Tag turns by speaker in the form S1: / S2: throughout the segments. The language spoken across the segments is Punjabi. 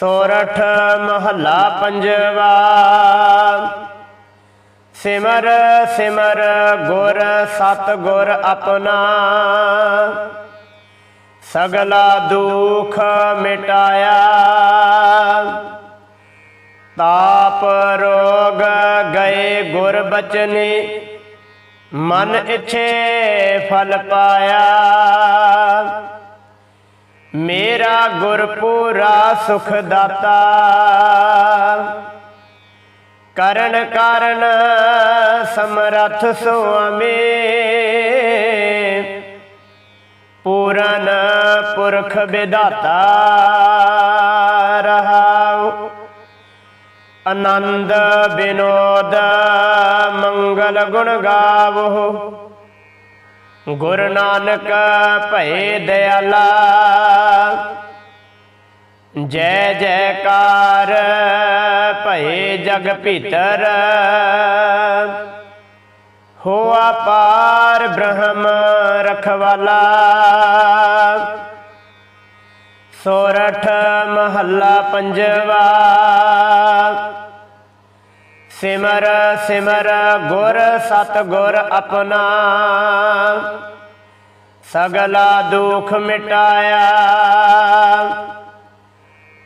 S1: ਸੋਰਠ ਮਹੱਲਾ ਪੰਜਵਾ। ਸਿਮਰ ਸਿਮਰ ਗੁਰ ਸਤ ਗੁਰ ਆਪਣਾ। ਸਗਲਾ ਦੁਖ ਮਿਟਾਇਆ। ਤਾਪ ਰੋਗ ਗਏ ਗੁਰ ਬਚਨੇ। ਮਨ ਇਛੇ ਫਲ ਪਾਇਆ। ਮੇਰਾ ਗੁਰ ਪੂਰਾ ਸੁਖ ਦਾਤਾ ਕਰਨ ਕਾਰਨ ਸਮਰਥ ਸੁਆਮੀ। ਪੂਰਨ ਪੁਰਖ ਵਿਦਾਤਾ ਰਹਾਉ। ਆਨੰਦ ਬਿਨੋਦ ਮੰਗਲ ਗੁਣ ਗਾਵੋ। ਗੁਰ ਨਾਨਕ ਭਏ ਦਿਆਲਾ। ਜੈ ਜੈਕਾਰ ਭਏ ਜਗ ਭੀਤਰ। ਹੋਆ ਪਾਰ ਬ੍ਰਹਮ ਰਖਵਾਲਾ। ਸੋਰਠ ਮਹੱਲਾ ਪੰਜਵਾ। ਸਿਮਰ ਸਿਮਰ, ਗੁਰ ਸਤ ਗੁਰ ਆਪਣਾ। ਸਗਲਾ ਦੁਖ ਮਿਟਾਇਆ।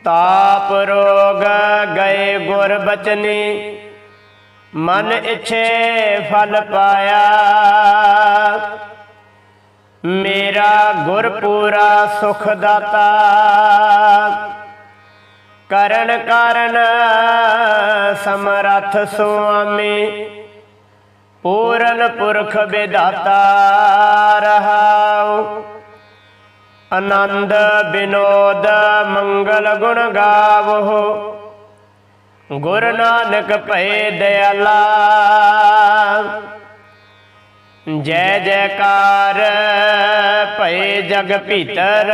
S1: ਤਾਪ ਰੋਗ ਗਏ ਗੁਰ ਬਚਨੀ। ਮਨ ਇਛੇ ਫਲ ਪਾਇਆ। ਮੇਰਾ ਗੁਰ ਪੂਰਾ ਸੁਖ ਦਾਤਾ। ਕਰਨ ਕਾਰਨ ਸਮਰਥ ਸੁਆਮੀ, ਪੂਰਨ ਪੁਰਖ ਵਿਦਾਤਾ ਰਹਾਉ। ਆਨੰਦ ਬਿਨੋਦ ਮੰਗਲ ਗੁਣ ਗਾਵੋ। ਗੁਰ ਨਾਨਕ ਭਏ ਦਿਆਲਾ। ਜੈ ਜੈਕਾਰ ਭਏ ਜਗ ਭੀਤਰ।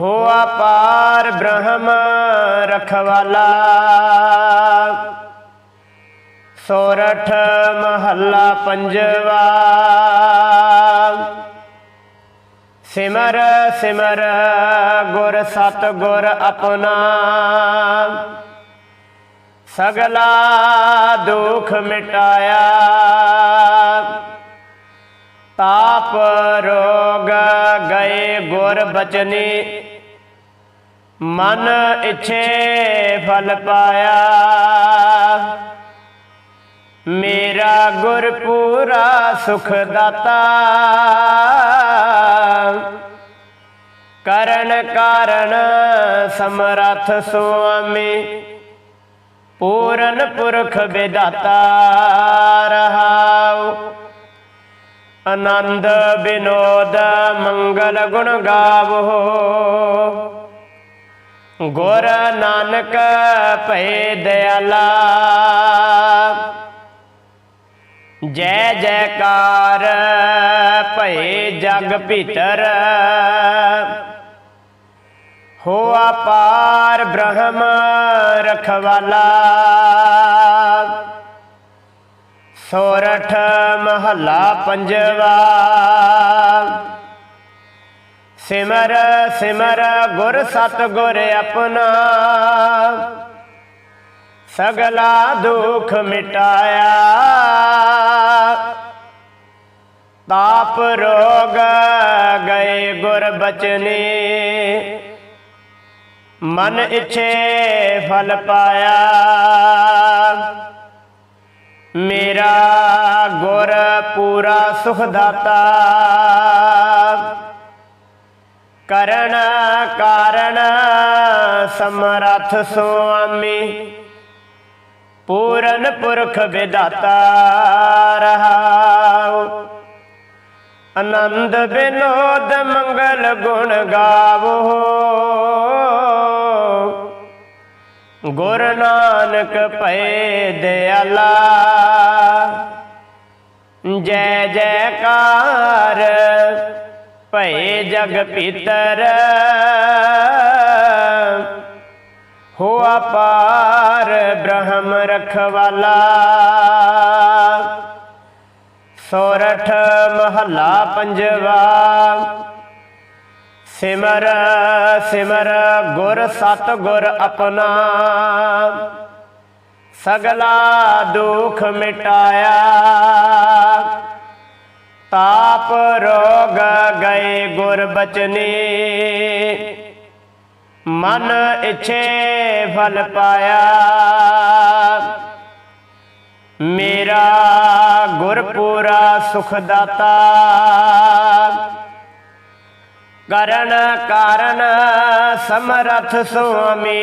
S1: ਹੋਆ ਪਾਰ ਬ੍ਰਹਮ ਰਖਵਾਲਾ। ਸੋਰਠ ਮਹੱਲਾ ਪੰਜਵਾ। ਸਿਮਰ ਸਿਮਰ ਗੁਰ ਸਤ ਗੁਰ ਆਪਣਾ। ਸਗਲਾ ਦੁਖ ਮਿਟਾਇਆ। ਤਾਪ ਰੋਗ ਗਏ ਗੁਰ ਬਚਨੀ। ਮਨ ਇਛੇ ਫਲ ਪਾਇਆ। ਮੇਰਾ ਗੁਰ ਪੂਰਾ ਸੁਖ ਦਾਤਾ। ਕਰਨ ਕਾਰਨ ਸਮਰਥ ਸੁਆਮੀ। ਪੂਰਨ ਪੁਰਖ ਵਿਦਾਤਾ ਰਹਾਉ। ਆਨੰਦ ਬਿਨੋਦ ਮੰਗਲ ਗੁਣ ਗਾਵੋ। ਗੁਰ ਨਾਨਕ ਭਏ ਦਿਆਲਾ ਜੈ ਜੈਕਾਰ ਭਏ ਜਗ ਭੀਤਰ। ਹੋ ਪਾਰ ਬ੍ਰਹਮ ਰਖਵਾਲਾ। ਸੋਰਠ ਮਹੱਲਾ ਪੰਜਵਾ। ਸਿਮਰ ਸਿਮਰ ਗੁਰ ਸਤ ਗੁਰ ਆਪਣਾ। ਸਗਲਾ ਦੁਖ ਮਿਟਾਇਆ। ਤਾਪ ਰੋਗ ਗਏ ਗੁਰ ਬਚਨੇ। ਮਨ ਇਛੇ ਫਲ ਪਾਇਆ। ਮੇਰਾ ਗੁਰ ਪੂਰਾ ਸੁਖ ਦਾਤਾ ਕਰਨ ਕਾਰਨ ਸਮਰਥ ਸੁਆਮੀ, ਪੂਰਨ ਪੁਰਖ ਵਿਦਾਤਾ ਰਹਾਉ। ਆਨੰਦ ਬਿਨੋਦ ਮੰਗਲ ਗੁਣ ਗਾਵੋ। ਗੁਰ ਨਾਨਕ ਭਏ ਦਿਆਲਾ। ਜੈ ਜੈਕਾਰ ਭਏ ਜਗ ਭੀਤਰ। ਹੋ ਪਾਰ ਬ੍ਰਹਮ ਰਖਵਾਲਾ। ਸੋਰਠ ਮਹੱਲਾ ਪੰਜਵਾ। ਸਿਮਰ ਸਿਮਰ, ਗੁਰ ਸਤ ਗੁਰ ਆਪਣਾ। ਸਗਲਾ ਦੁਖ ਮਿਟਾਇਆ। ਤਾਪ ਰੋਗ ਗਏ ਗੁਰ ਬਚਨੀ। ਮਨ ਇਛੇ ਫਲ ਪਾਇਆ। ਮੇਰਾ ਗੁਰ ਪੂਰਾ ਸੁਖ ਦਾਤਾ। ਕਰਨ ਕਾਰਨ ਸਮਰਥ ਸੁਆਮੀ।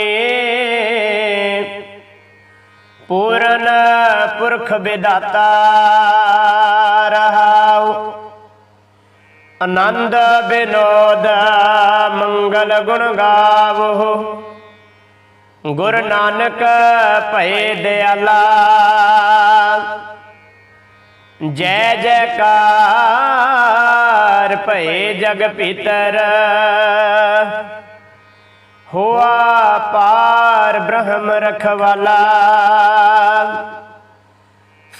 S1: ਪੂਰਨ ਪੁਰਖ ਵਿਦਾਤਾ ਰਹਾਉ। ਆਨੰਦ ਬਿਨੋਦ ਮੰਗਲ ਗੁਣ ਗਾਵੋ। ਗੁਰ ਨਾਨਕ ਭਏ ਦਿਆਲਾ। ਜੈ ਜੈਕਾਰ ਭਏ ਜਗ ਪੀਤਰ ਹੋਆ ਪਾਰ ਬ੍ਰਹਮ ਰਖਵਾਲਾ।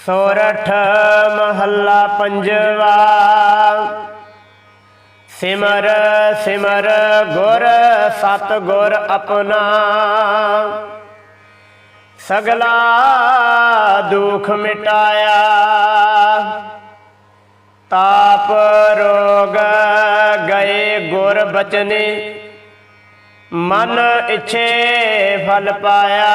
S1: ਸੋਰਠ ਮਹੱਲਾ ਪੰਜਵਾ। ਸਿਮਰ ਸਿਮਰ ਗੁਰ ਸਤ ਗੁਰ ਆਪਣਾ। ਸਗਲਾ ਦੁਖ ਮਿਟਾਇਆ। ਤਾ ਬਚਨੇ ਮਨ ਇਛੇ ਫਲ ਪਾਇਆ।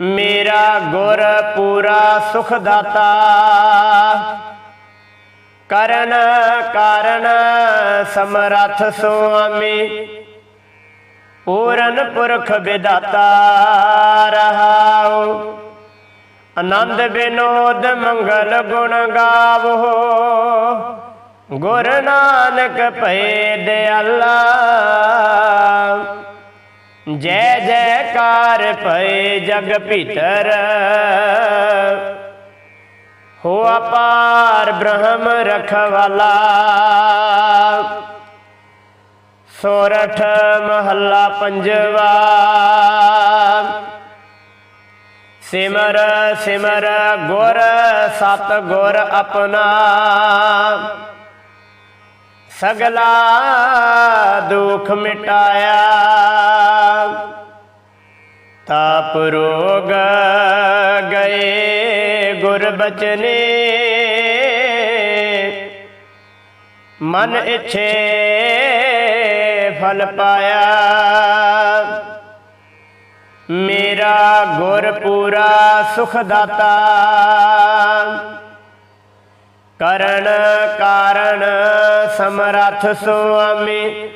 S1: ਮੇਰਾ ਗੁਰ ਪੂਰਾ ਸੁਖ ਦਾਤਾ ਕਰਨ ਕਾਰਨ ਸਮਰਥ ਸੁਆਮੀ, ਪੂਰਨ ਪੁਰਖ ਵਿਦਾਤਾ ਰਹਾਉ। ਆਨੰਦ ਬਿਨੋਦ ਮੰਗਲ ਗੁਣ ਗਾਵੋ। ਗੁਰ ਨਾਨਕ ਭਏ ਦਿਆਲਾ ਜੈ ਜੈਕਾਰ ਭਏ ਜਗ ਭੀਤਰ। ਹੋ ਅਪਾਰ ਬ੍ਰਹਮ ਰਖਵਾਲਾ। ਸੋਰਠ ਮਹੱਲਾ ਪੰਜਵਾ। ਸਿਮਰ ਸਿਮਰ ਗੁਰ ਸਤ ਗੁਰ ਆਪਣਾ। ਸਗਲਾ ਦੁਖ ਮਿਟਾਇਆ। ਤਾਪ ਰੋਗ ਗਏ ਗੁਰ ਬਚਨੇ। ਮਨ ਇਛੇ ਫਲ ਪਾਇਆ। ਮੇਰਾ ਗੁਰ ਪੂਰਾ ਸੁਖ ਦਾਤਾ। ਕਰਨ, ਕਾਰਨ, ਸਮਰਥ ਸੁਆਮੀ,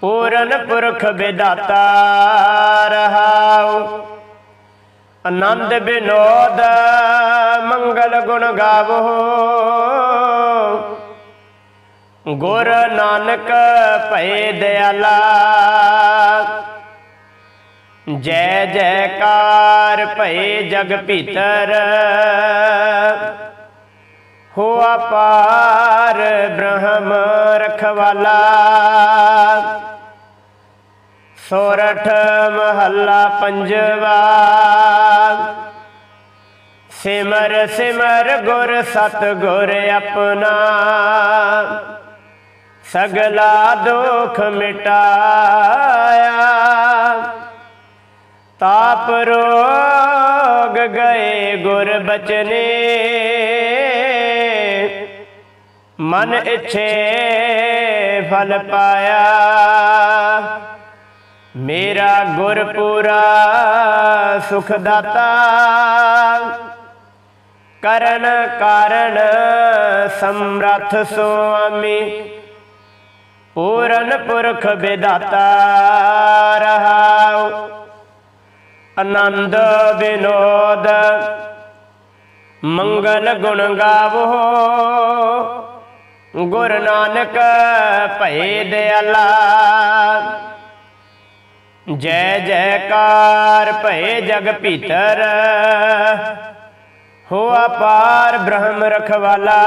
S1: ਪੂਰਨ ਪੁਰਖ ਵਿਦਾਤਾ ਰਹਾਉ। ਆਨੰਦ ਬਿਨੋਦ, ਮੰਗਲ ਗੁਣ ਗਾਵੋ। ਗੁਰ ਨਾਨਕ ਭਏ ਦਿਆਲਾ। ਜੈ ਜੈਕਾਰ ਭਏ ਜਗ ਭੀਤਰ। ਹੋ ਪਾਰ ਬ੍ਰਹਮ ਰਖਵਾਲਾ। ਸੋਰਠ ਮਹੱਲਾ ਪੰਜਵਾ। ਸਿਮਰ ਸਿਮਰ ਗੁਰ ਸਤ ਗੁਰ ਆਪਣਾ। ਸਗਲਾ ਦੁਖ ਮਿਟਾਇਆ। ਤਾਪ ਰੋਗ ਗਏ ਗੁਰ ਬਚਨੇ। ਮਨ ਇਛੇ ਫਲ ਪਾਇਆ। ਮੇਰਾ ਗੁਰ ਪੂਰਾ ਸੁਖ ਦਾਤਾ ਕਰਨ ਕਾਰਨ ਸਮਰਥ ਸੁਆਮੀ। ਪੂਰਨ ਪੁਰਖ ਵਿਦਾਤਾ ਰਹਾਉ। ਆਨੰਦ ਬਿਨੋਦ ਮੰਗਲ ਗੁਣ ਗਾਵੋ। ਗੁਰ ਨਾਨਕ ਭਏ ਦਿਆਲਾ ਜੈ ਜੈਕਾਰ ਭਏ ਜਗ ਭੀਤਰ। ਹੋ ਅਪਾਰ ਬ੍ਰਹਮ ਰਖਵਾਲਾ।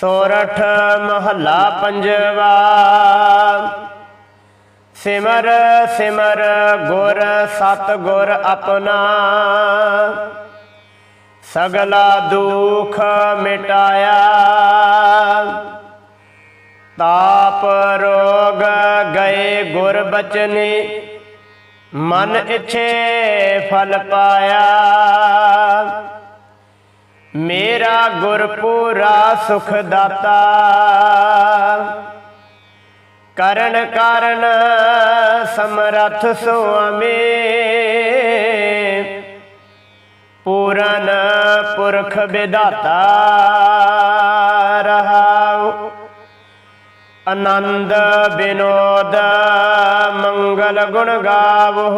S1: ਸੋਰਠ ਮਹੱਲਾ ਪੰਜਵਾ। ਸਿਮਰ ਸਿਮਰ ਗੁਰ ਸਤ ਗੁਰ ਆਪਣਾ। ਸਗਲਾ ਦੁਖ ਮਿਟਾਇਆ। ਤਾਪ ਰੋਗ ਗਏ ਗੁਰ ਬਚਨੀ ਮਨ ਇਛੇ ਫਲ ਪਾਇਆ। ਮੇਰਾ ਗੁਰ ਪੂਰਾ ਸੁਖ ਦਾਤਾ ਕਰਨ ਕਾਰਨ ਸਮਰਥ ਸੁਆਮੀ। ਪੂਰਨ ਪੁਰਖ ਵਿਦਾਤਾ ਰਹਾਉ। ਆਨੰਦ ਬਿਨੋਦ ਮੰਗਲ ਗੁਣ ਗਾਵੋ।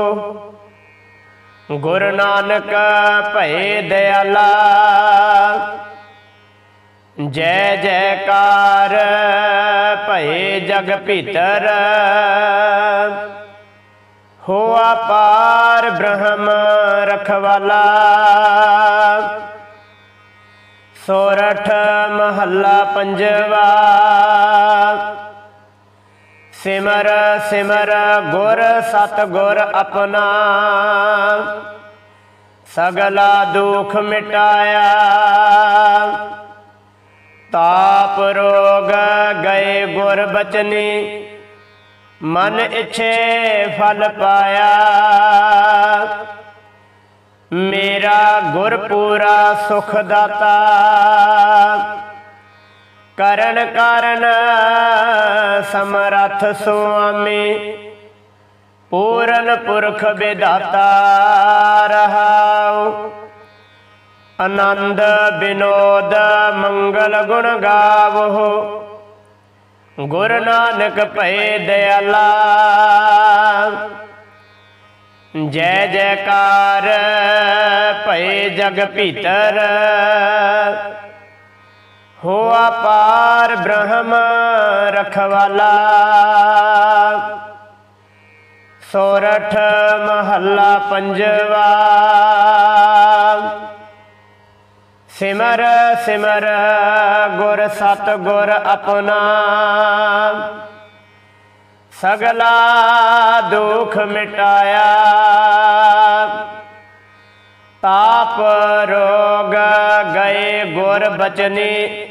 S1: ਗੁਰ ਨਾਨਕ ਭਏ ਦਿਆਲਾ। ਜੈ ਜੈਕਾਰ ਭਏ ਜਗ ਭੀਤਰ। ਹੋਆ ਪਾਰ ਬ੍ਰਹਮ ਰਖਵਾਲਾ। ਸੋਰਠ ਮਹੱਲਾ ਪੰਜਵਾ। ਸਿਮਰ ਸਿਮਰ ਗੁਰ ਸਤ ਗੁਰ ਆਪਣਾ। ਸਗਲਾ ਦੁਖ ਮਿਟਾਇਆ। ਤਾਪ ਰੋਗ ਗਏ ਗੁਰ ਬਚਨੀ। ਮਨ ਇਛੇ ਫਲ ਪਾਇਆ। ਮੇਰਾ ਗੁਰ ਪੂਰਾ ਸੁਖ ਦਾਤਾ ਕਰਨ ਕਾਰਨ ਸਮਰਥ ਸੁਆਮੀ, ਪੂਰਨ ਪੁਰਖ ਵਿਦਾਤਾ ਰਹਾਉ। ਆਨੰਦ ਬਿਨੋਦ ਮੰਗਲ ਗੁਣ ਗਾਵੋ। ਗੁਰ ਨਾਨਕ ਭਏ ਦਿਆਲਾ। ਜੈ ਜੈਕਾਰ ਭਏ ਜਗ ਭੀਤਰ। ਹੋਆ ਪਾਰ ਬ੍ਰਹਮ ਰਖਵਾਲਾ। ਸੋਰਠ ਮਹੱਲਾ ਪੰਜਵਾ। ਸਿਮਰ ਸਿਮਰ, ਗੁਰ ਸਤ ਗੁਰ ਆਪਣਾ। ਸਗਲਾ ਦੁਖ ਮਿਟਾਇਆ। ਤਾਪ ਰੋਗ ਗਏ ਗੁਰ ਬਚਨੀ।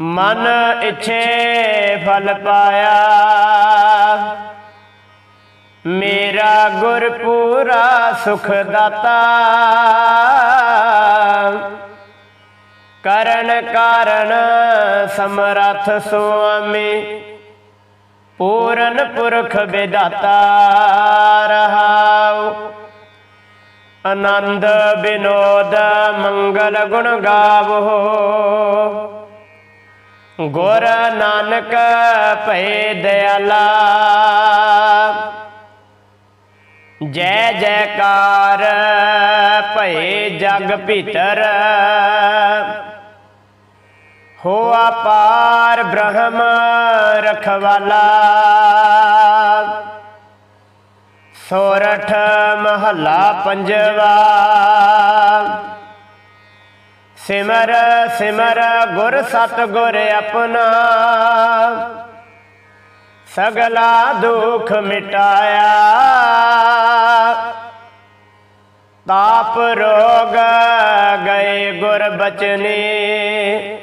S1: ਮਨ ਇਛੇ ਫਲ ਪਾਇਆ। ਮੇਰਾ ਗੁਰ ਪੂਰਾ ਸੁਖ ਦਾਤਾ। ਕਰਨ ਕਾਰਨ ਸਮਰਥ ਸੁਆਮੀ, ਪੂਰਨ ਪੁਰਖ ਵਿਦਾਤਾ ਰਹਾਉ। ਆਨੰਦ ਬਿਨੋਦ ਮੰਗਲ ਗੁਣ ਗਾਵੋ। ਗੁਰ ਨਾਨਕ ਭਏ ਦਿਆਲਾ ਜੈ ਜੈਕਾਰ ਭਏ ਜਗ ਭੀਤਰ। ਹੋ ਪਾਰ ਬ੍ਰਹਮ ਰਖਵਾਲਾ। ਸੋਰਠ ਮਹੱਲਾ ਪੰਜਵਾ। ਸਿਮਰ ਸਿਮਰ ਗੁਰ ਸਤ ਗੁਰ ਆਪਣਾ। ਸਗਲਾ ਦੁਖ ਮਿਟਾਇਆ। ਤਾਪ ਰੋਗ ਗਏ ਗੁਰ ਬਚਨੀ।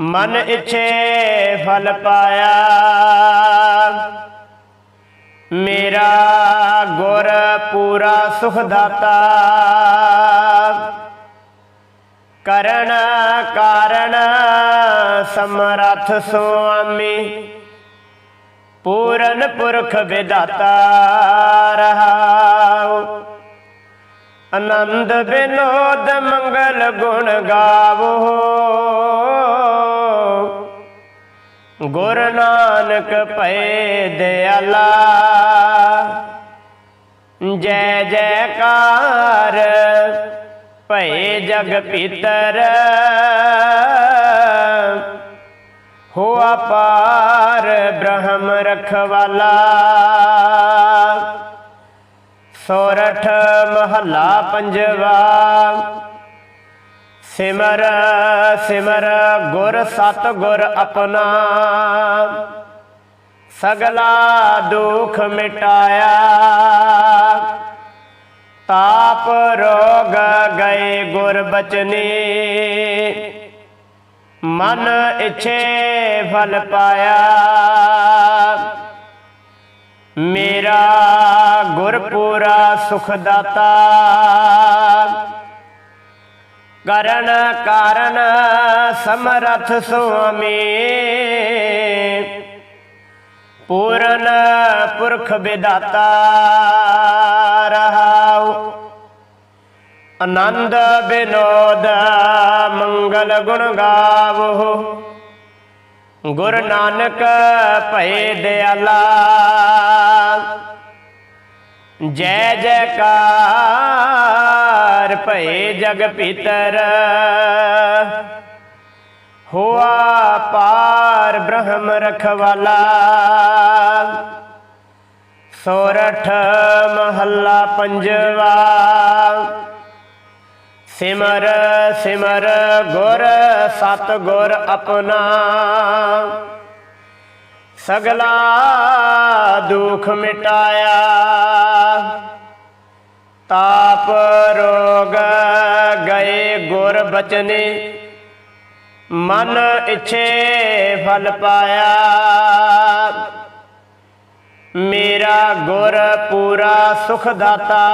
S1: ਮਨ ਇਛੇ ਫਲ ਪਾਇਆ। ਮੇਰਾ ਗੁਰ ਪੂਰਾ ਸੁਖ ਦਾਤਾ। ਕਰਨ ਕਾਰਨ ਸਮਰਥ ਸੁਆਮੀ। ਪੂਰਨ ਪੁਰਖ ਵਿਦਾਤਾ ਰਹਾਉ ਆਨੰਦ ਬਿਨੋਦ ਮੰਗਲ ਗੁਣ ਗਾਵੋ। ਗੁਰ ਨਾਨਕ ਭਏ ਦਿਆਲਾ, ਜੈ ਜੈਕਾਰ ਭਏ ਜਗ ਭੀਤਰ ਹੋ ਅਪਾਰ ਬ੍ਰਹਮ ਰਖਵਾਲਾ। ਸੋਰਠ ਮਹੱਲਾ ਪੰਜਵਾ। ਸਿਮਰ ਸਿਮਰ ਗੁਰ ਸਤ ਗੁਰ ਆਪਣਾ। ਸਗਲਾ ਦੁਖ ਮਿਟਾਇਆ। ਤਾਪ ਰੋਗ ਗਏ ਗੁਰ ਬਚਨੀ। ਮਨ ਇਛੇ ਫਲ ਪਾਇਆ। ਮੇਰਾ ਗੁਰਪੂਰਾ ਸੁਖ ਦਾਤਾ ਕਰਨ ਕਾਰਨ ਸਮਰਥ ਸੁਆਮੀ। ਪੂਰਨ ਪੁਰਖ ਵਿਦਾਤਾ ਰਹਾਉ। ਆਨੰਦ ਬਿਨੋਦ ਮੰਗਲ ਗੁਣ ਗਾਵੋ। ਗੁਰ ਨਾਨਕ ਭਏ ਦਿਆਲਾ। ਜੈ ਜੈਕਾਰ ਭਏ ਜਗ ਪਿਤਰ। ਹੋਆ ਪਾਰ ਬ੍ਰਹਮ ਰਖਵਾਲਾ। ਸੋਰਠ ਮਹੱਲਾ ਪੰਜਵਾ। ਸਿਮਰ ਸਿਮਰ ਗੁਰ ਸਤ ਗੁਰ ਆਪਣਾ। ਸਗਲਾ ਦੁਖ ਮਿਟਾਇਆ। ਤਾਪ ਰੋਗ ਗਏ ਗੁਰ ਬਚਨੇ। ਮਨ ਇਛੇ ਫਲ ਪਾਇਆ। ਮੇਰਾ ਗੁਰ ਪੂਰਾ ਸੁਖ ਦਾਤਾ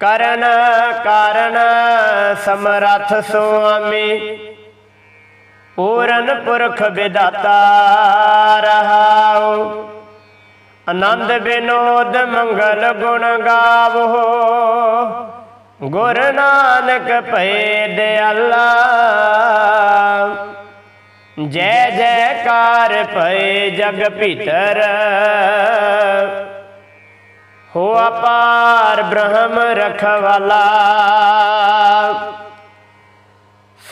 S1: ਕਰਨ ਕਾਰਨ ਸਮਰਥ ਸੁਆਮੀ। ਪੂਰਨ ਪੁਰਖ ਵਿਦਾਤਾ ਰਹਾਉ। ਆਨੰਦ ਬਿਨੋਦ ਮੰਗਲ ਗੁਣ ਗਾਵੋ। ਗੁਰ ਨਾਨਕ ਭਏ ਦਿਆਲਾ ਜੈ ਜੈਕਾਰ ਭਏ ਜਗ ਭੀਤਰ। ਹੋ ਅਪਾਰ ਬ੍ਰਹਮ ਰਖਵਾਲਾ।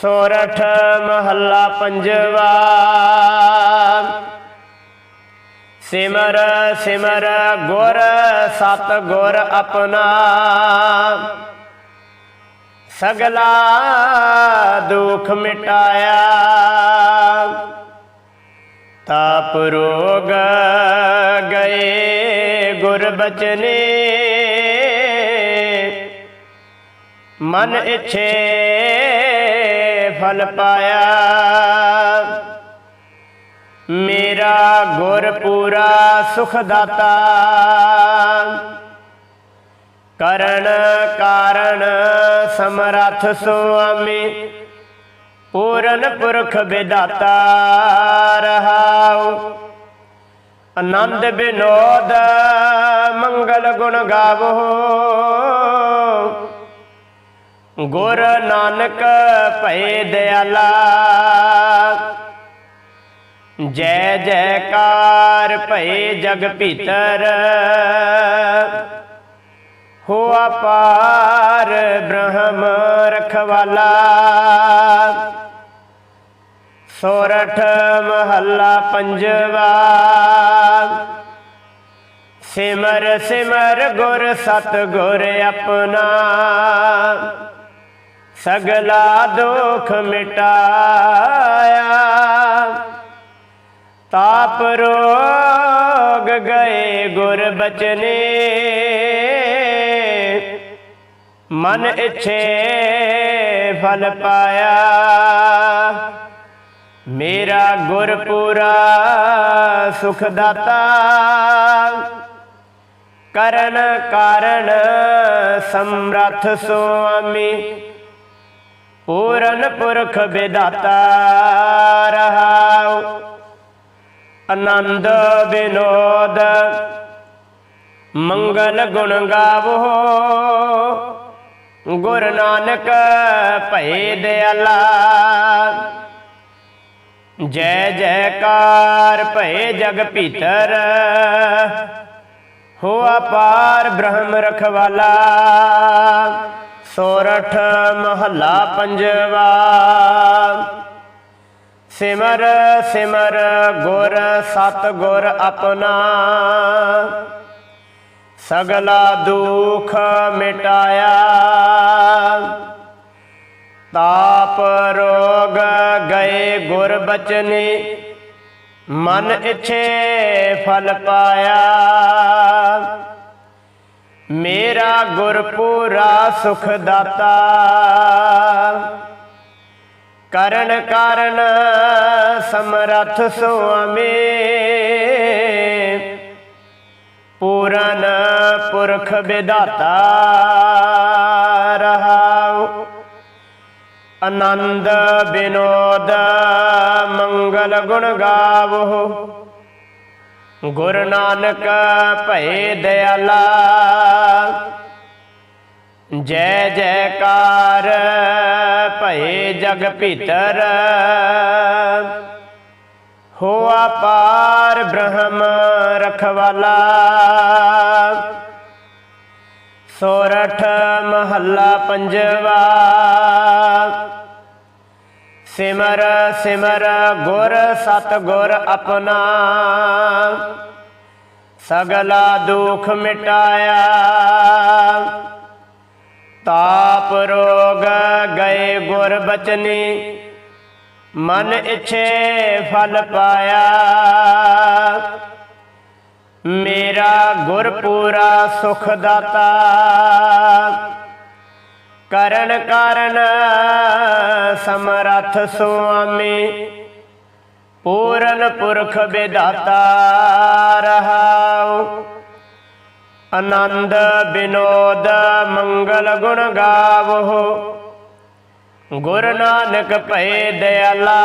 S1: ਸੋਰਠ ਮਹੱਲਾ ਪੰਜਵਾ। ਸਿਮਰ ਸਿਮਰ ਗੁਰ ਸਤ ਗੁਰ ਆਪਣਾ। ਸਗਲਾ ਦੁਖ ਮਿਟਾਇਆ। ਤਾਪ ਰੋਗ ਗਏ ਗੁਰ ਬਚਨੇ। ਮਨ ਇਛੇ ਫਲ ਪਾਇਆ। ਮੇ ਮੇਰਾ ਗੁਰ ਪੂਰਾ ਸੁਖ ਦਾਤਾ ਕਰਨ ਕਾਰਨ ਸਮਰਥ ਸੁਆਮੀ, ਪੂਰਨ ਪੁਰਖ ਵਿਦਾਤਾ ਰਹਾਉ। ਆਨੰਦ ਬਿਨੋਦ ਮੰਗਲ ਗੁਣ ਗਾਵੋ। ਗੁਰ ਨਾਨਕ ਭਏ ਦਿਆਲਾ। ਜੈ ਜੈਕਾਰ ਭਏ ਜਗ ਭੀਤਰ। ਹੋ ਪਾਰ ਬ੍ਰਹਮ ਰਖਵਾਲਾ। ਸੋਰਠ ਮਹੱਲਾ ਪੰਜਵਾ। ਸਿਮਰ ਸਿਮਰ ਗੁਰ ਸਤ ਗੁਰ ਆਪਣਾ। ਸਗਲਾ ਦੁਖ ਮਿਟਾਇਆ। ਤਾਪ ਰੋਗ ਗਏ ਗੁਰ ਬਚਨੇ। ਮਨ ਇਛੇ ਫਲ ਪਾਇਆ। ਮੇਰਾ ਗੁਰ ਪੂਰਾ ਸੁਖ ਦਾਤਾ ਕਰਨ ਕਾਰਨ ਸਮਰਥ ਸੁਆਮੀ। ਪੂਰਨ ਪੁਰਖ ਵਿਦਾਤਾ ਰਹਾਉ। ਆਨੰਦ ਬਿਨੋਦ ਮੰਗਲ ਗੁਣ ਗਾਵੋ। ਗੁਰ ਨਾਨਕ ਭਏ ਦਿਆਲਾ ਜੈ ਜੈਕਾਰ ਭਏ ਜਗ ਭੀਤਰ, ਹੋ ਪਾਰ ਬ੍ਰਹਮ ਰਖਵਾਲਾ। ਸੋਰਠ ਮਹੱਲਾ ਪੰਜਵਾ। ਸਿਮਰ ਸਿਮਰ, ਗੁਰ ਸਤ ਗੁਰ ਆਪਣਾ। ਸਗਲਾ ਦੁਖ ਮਿਟਾਇਆ। ਤਾਪ ਰੋਗ ਗਏ ਗੁਰ ਬਚਨੇ। ਮਨ ਇਛੇ ਫਲ ਪਾਇਆ। ਮੇਰਾ ਗੁਰ ਪੂਰਾ ਸੁਖ ਦਾਤਾ। ਕਰਨ ਕਾਰਨ ਸਮਰਥ ਸੁਆਮੀ। ਪੂਰਨ ਪੁਰਖ ਵਿਦਾਤਾ ਰਹਾਉ। ਆਨੰਦ ਬਿਨੋਦ ਮੰਗਲ ਗੁਣ ਗਾਵੋ ਗੁਰੂ ਨਾਨਕ ਭਏ ਦਿਆਲਾ। ਜੈ ਜੈਕਾਰ ਭਏ ਜਗ ਭੀਤਰ। ਹੋਆ ਪਾਰ ਬ੍ਰਹਮ ਰਖਵਾਲਾ। ਸੋਰਠ ਮਹੱਲਾ ਪੰਜਵਾ। ਸਿਮਰ ਸਿਮਰ ਗੁਰ ਸਤ ਗੁਰ ਆਪਣਾ। ਸਗਲਾ ਦੁਖ ਮਿਟਾਇਆ। ਤਾਪ ਰੋਗ ਗਏ ਗੁਰ ਬਚਨੀ, ਮਨ ਇਛੇ ਫਲ ਪਾਇਆ। ਮੇਰਾ ਗੁਰ ਪੂਰਾ ਸੁਖ ਦਾਤਾ, ਕਰਨ ਕਾਰਨ ਸਮਰਥ ਸੁਆਮੀ, ਪੂਰਨ ਪੁਰਖ ਵਿਦਾਤਾ ਰਹਾਉ। ਆਨੰਦ ਬਿਨੋਦ ਮੰਗਲ ਗੁਣ ਗਾਵੋ ਗੁਰ ਨਾਨਕ ਭਏ ਦਿਆਲਾ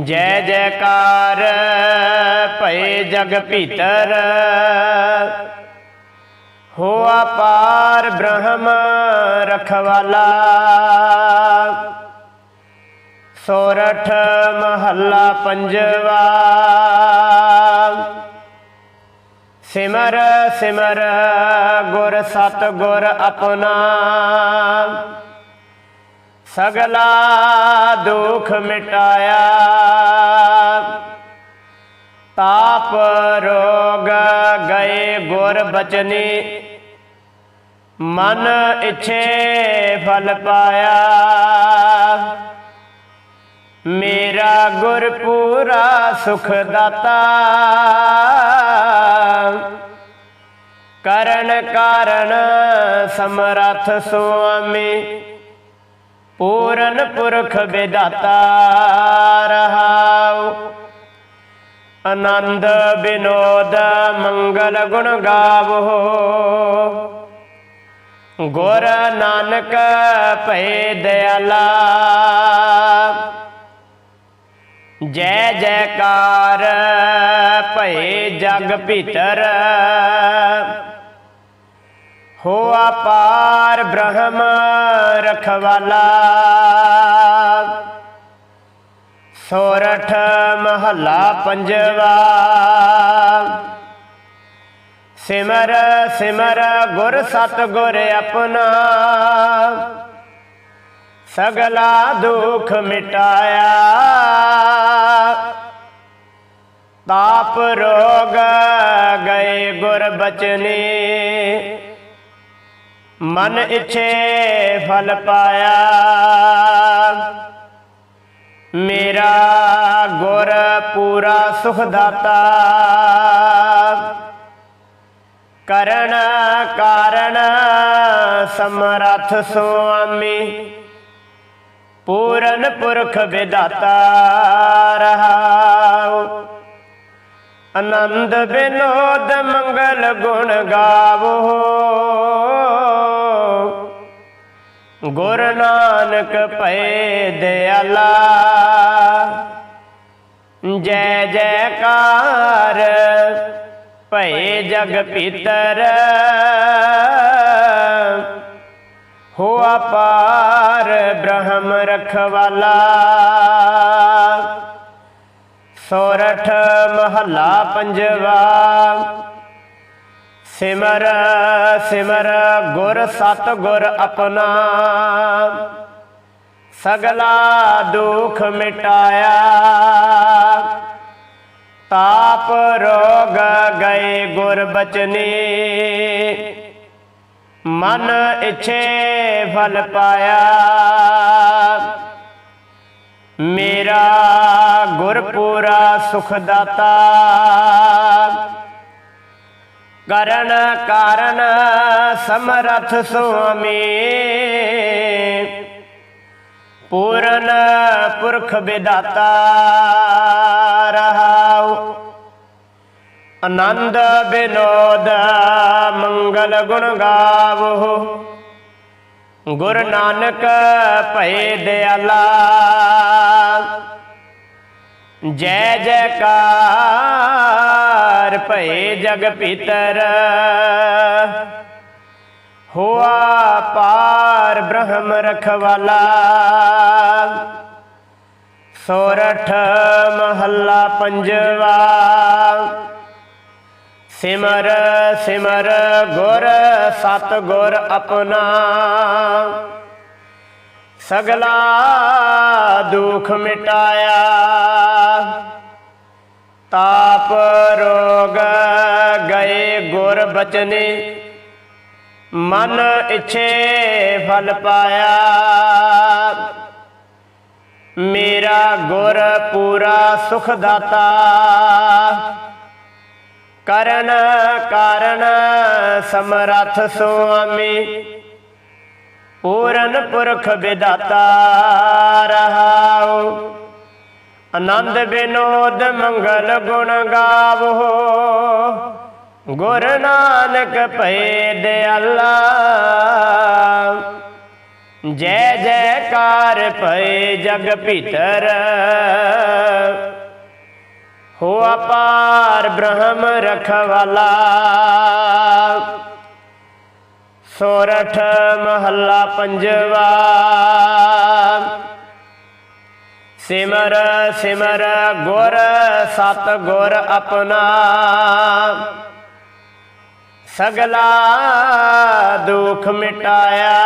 S1: ਜੈ ਜੈਕਾਰ ਭਏ ਜਗ ਭੀਤਰ। ਹੋਆ ਪਾਰ ਬ੍ਰਹਮ ਰਖਵਾਲਾ। ਸੋਰਠ ਮਹੱਲਾ ਪੰਜਵਾ। ਸਿਮਰ ਸਿਮਰ, ਗੁਰ ਸਤ ਗੁਰ ਆਪਣਾ। ਸਗਲਾ ਦੁਖ ਮਿਟਾਇਆ। ਤਾਪ ਰੋਗ ਗਏ ਗੁਰ ਬਚਨੀ। ਮਨ ਇਛੇ ਫਲ ਪਾਇਆ। ਮੇਰਾ ਗੁਰ ਪੂਰਾ ਸੁਖ ਦਾਤਾ। ਕਰਨ ਕਾਰਨ ਸਮਰਥ ਸੁਆਮੀ, ਪੂਰਨ ਪੁਰਖ ਵਿਦਾਤਾ ਰਹਾਉ। ਆਨੰਦ ਬਿਨੋਦ ਮੰਗਲ ਗੁਣ ਗਾਵੋ। ਗੁਰ ਨਾਨਕ ਭਏ ਦਿਆਲਾ। ਜੈ ਜੈਕਾਰ, ਭਏ ਜਗ ਭੀਤਰ। ਹੋ ਪਾਰ ਬ੍ਰਹਮ ਰਖਵਾਲਾ। ਸੋਰਠ ਮਹੱਲਾ ਪੰਜਵਾ। ਸਿਮਰ ਸਿਮਰ ਗੁਰ ਸਤ ਗੁਰ ਆਪਣਾ। ਸਗਲਾ ਦੁੱਖ ਮਿਟਾਇਆ। ਤਾਪ ਰੋਗ ਗਏ ਗੁਰ ਬਚਨੇ। ਮਨ ਇਛੇ ਫਲ ਪਾਇਆ। ਮੇਰਾ ਗੁਰ ਪੂਰਾ ਸੁਖ ਦਾਤਾ ਕਰਨ ਕਾਰਨ ਸਮਰਥ ਸੁਆਮੀ। ਪੂਰਨ ਪੁਰਖ ਵਿਦਾਤਾ ਰਹਾਉ। ਆਨੰਦ ਬਿਨੋਦ ਮੰਗਲ ਗੁਣ ਗਾਵੋ। ਗੁਰ ਨਾਨਕ ਭਏ ਦਿਆਲਾ ਜੈ ਜੈਕਾਰ ਭਏ ਜਗ ਪਿਤਰ। ਹੋਆ ਪਾਰ ਬ੍ਰਹਮ ਰਖਵਾਲਾ। ਸੋਰਠ ਮਹੱਲਾ ਪੰਜਵਾ। ਸਿਮਰ ਸਿਮਰ ਗੁਰ ਸਤ ਗੁਰ ਆਪਣਾ। ਸਗਲਾ ਦੁਖ ਮਿਟਾਇਆ। ਤਾਪ ਰੋਗ ਗਏ ਗੁਰ ਬਚਨੇ। ਮਨ ਇਛੇ ਫਲ ਪਾਇਆ। ਮੇਰਾ ਗੁਰ ਪੂਰਾ ਸੁਖ ਦਾਤਾ ਕਰਨ ਕਾਰਨ ਸਮਰਥ ਸੁਆਮੀ। ਪੂਰਨ ਪੁਰਖ ਵਿਦਾਤਾ ਰਹਾਉ। ਆਨੰਦ ਬਿਨੋਦ, ਮੰਗਲ ਗੁਣ ਗਾਵੋ। ਗੁਰ ਨਾਨਕ ਭਏ ਦਿਆਲਾ। ਜੈ ਜੈਕਾਰ ਭਏ ਜਗ ਪਿਤਰ। ਹੋਆ ਪਾਰ ਬ੍ਰਹਮ ਰਖਵਾਲਾ। ਸੋਰਠ ਮਹੱਲਾ ਪੰਜਵਾ। ਸਿਮਰ ਸਿਮਰ ਗੁਰ ਸਤ ਗੁਰ ਆਪਣਾ। ਸਗਲਾ ਦੁਖ ਮਿਟਾਇਆ। ਤਾਪ ਰੋਗ ਗਏ ਗੁਰ ਬਚਨੇ। ਮਨ ਇਛੇ ਫਲ ਪਾਇਆ। ਮੇਰਾ ਗੁਰ ਪੂਰਾ ਸੁਖ ਦਾਤਾ। ਕਰਨ, ਕਾਰਨ ਸਮਰੱਥ ਸੁਆਮੀ। ਪੂਰਨ ਪੁਰਖ ਵਿਦਾਤਾ ਰਹਾਉ। ਆਨੰਦ ਬਿਨੋਦ ਮੰਗਲ ਗੁਣ ਗਾਵੋ। ਗੁਰ ਨਾਨਕ ਭਏ ਦਿਆਲਾ ਜੈ ਜੈਕਾਰ ਭਏ ਜਗ ਭੀਤਰ। ਅਪਾਰ ਬ੍ਰਹਮ ਰਖਵਾਲਾ। ਸੋਰਠ ਮਹੱਲਾ ਪੰਜਵਾ। ਸਿਮਰ ਸਿਮਰ ਗੁਰ ਸਤ ਗੁਰ ਆਪਣਾ। ਸਗਲਾ ਦੁਖ ਮਿਟਾਇਆ।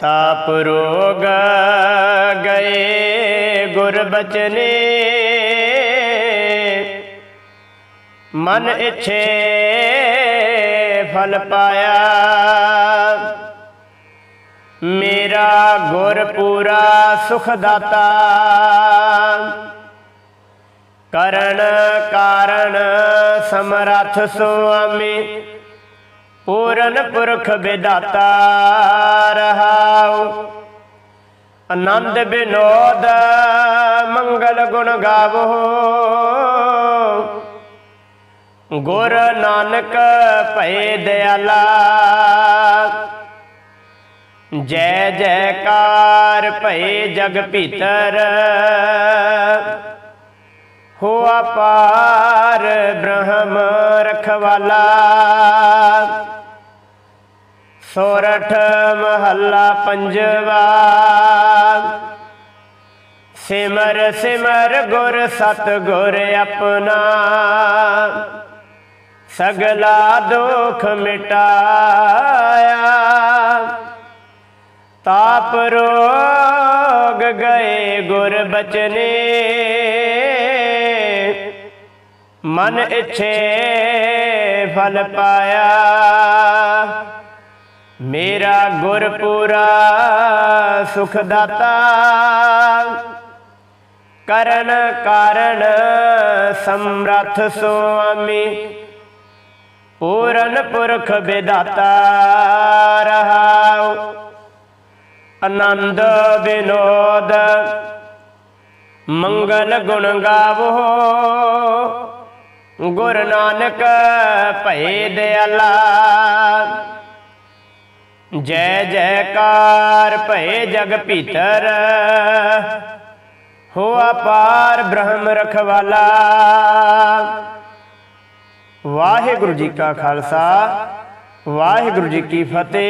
S1: ਤਾਪ ਰੋਗ ਗਏ। ਗੁਰ ਬਚਨੇ। ਮਨ ਇਛੇ ਫਲ ਪਾਇਆ। ਮੇਰਾ ਗੁਰ ਪੂਰਾ ਸੁਖ ਦਾਤਾ ਕਰਨ ਕਾਰਨ ਸਮਰੱਥ ਸੁਆਮੀ, ਪੂਰਨ ਪੁਰਖ ਵਿਦਾਤਾ ਰਹਾਉ। ਆਨੰਦ ਬਿਨੋਦ, ਮੰਗਲ ਗੁਣ ਗਾਵੋ। ਗੁਰ ਨਾਨਕ ਭਏ ਦਿਆਲਾ, ਜੈ ਜੈਕਾਰ ਭਏ ਜਗ ਭੀਤਰ। ਹੋ ਪਾਰ ਬ੍ਰਹਮ ਰਖਵਾਲਾ। ਸੋਰਠ ਮਹੱਲਾ ਪੰਜਵਾ। ਸਿਮਰ ਸਿਮਰ ਗੁਰ ਸਤ ਗੁਰ ਆਪਣਾ। ਸਗਲਾ ਦੁਖ ਮਿਟਾਇਆ। ਤਾਪ ਰੋਗ ਗਏ ਗੁਰ ਬਚਨੇ। ਮਨ ਇਛੇ ਫਲ ਪਾਇਆ। ਮੇਰਾ ਗੁਰਪੁਰਾ ਸੁਖ ਦਾਤਾ ਕਰਨ ਕਾਰਨ ਸਮਰੱਥ ਸੁਆਮੀ। ਪੂਰਨ ਪੁਰਖ ਵਿਦਾਤਾ ਰਹਾਉ। ਆਨੰਦ ਬਿਨੋਦ ਮੰਗਲ ਗੁਣ ਗਾਵੋ। ਗੁਰ ਨਾਨਕ ਭਏ ਦਿਆਲਾ। ਜੈ ਜੈਕਾਰ ਭਏ ਜਗ ਭੀਤਰ, ਹੋ ਅਪਾਰ ਬ੍ਰਹਮ ਰਖਵਾਲਾ। ਵਾਹਿਗੁਰੂ ਜੀ ਕਾ ਖਾਲਸਾ, ਵਾਹਿਗੁਰੂ ਜੀ ਕੀ ਫਤਿਹ।